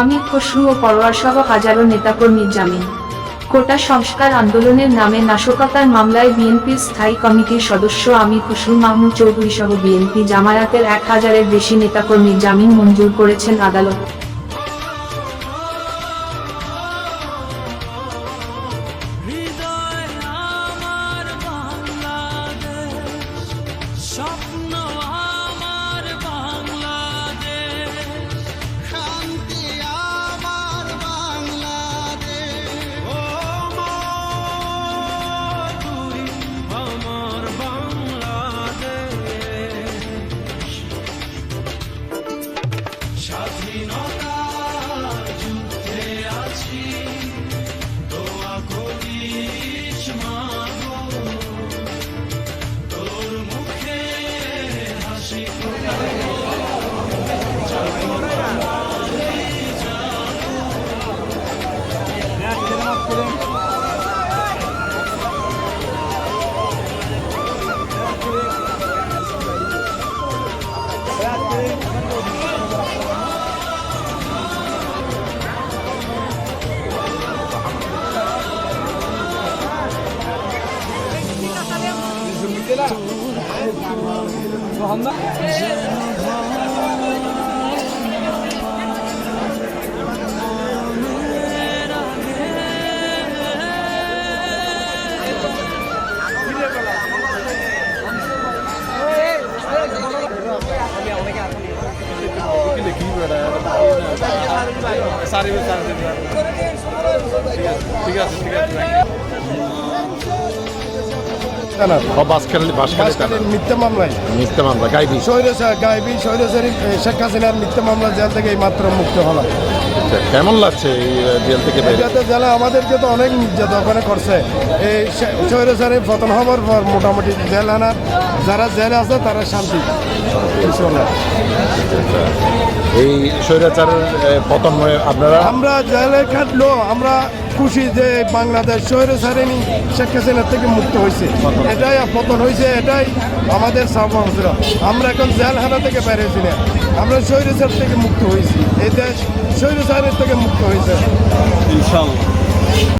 আমির খসরু ও সহ হাজারো নেতাকর্মীর জামিন। কোটা সংস্কার আন্দোলনের নামে নাশকতার মামলায় বিএনপির স্থায়ী কমিটির সদস্য আমি খসরু মাহমুদ চৌধুরী সহ বিএনপি জামায়াতের এক হাজারের বেশি নেতাকর্মীর জামিন মঞ্জুর করেছেন আদালত। হৃদয় सारे सारे ठीक है ठीक है ও বাসখালী বাসখালী বাসখালীর মিথ্যা মামলায়। মিথ্যা মামলা গাইবি? সৈরসা গাইবি সৈরসারি শেখ হাসিনার মিথ্যা মামলা জেল থেকে এই মাত্র মুক্ত হলাম। আচ্ছা, কেমন লাগছে এই জেল থেকে যাতে আমাদেরকে তো অনেক নির্যাতন ওখানে করছে। এই সৈরসারি পতন হওয়ার পর মোটামুটি জেল আনার যারা জেলে আছে তারা শান্তি। ইনশাল্লাহ। এই স্বৈরাচারের পতন আপনারা? আমরা জেলে খাটলো আমরা খুশি যে বাংলাদেশ শহরে সারেনি শেখ হাসিনার থেকে মুক্ত হয়েছে। এটাই পতন হয়েছে, এটাই আমাদের সাবন আমরা এখন জেলহানা থেকে বেরিয়েছি না। আমরা সৈরসার থেকে মুক্ত হয়েছি। এই দেশ সৈরসারের থেকে মুক্ত হয়েছে। ইনশাল্লাহ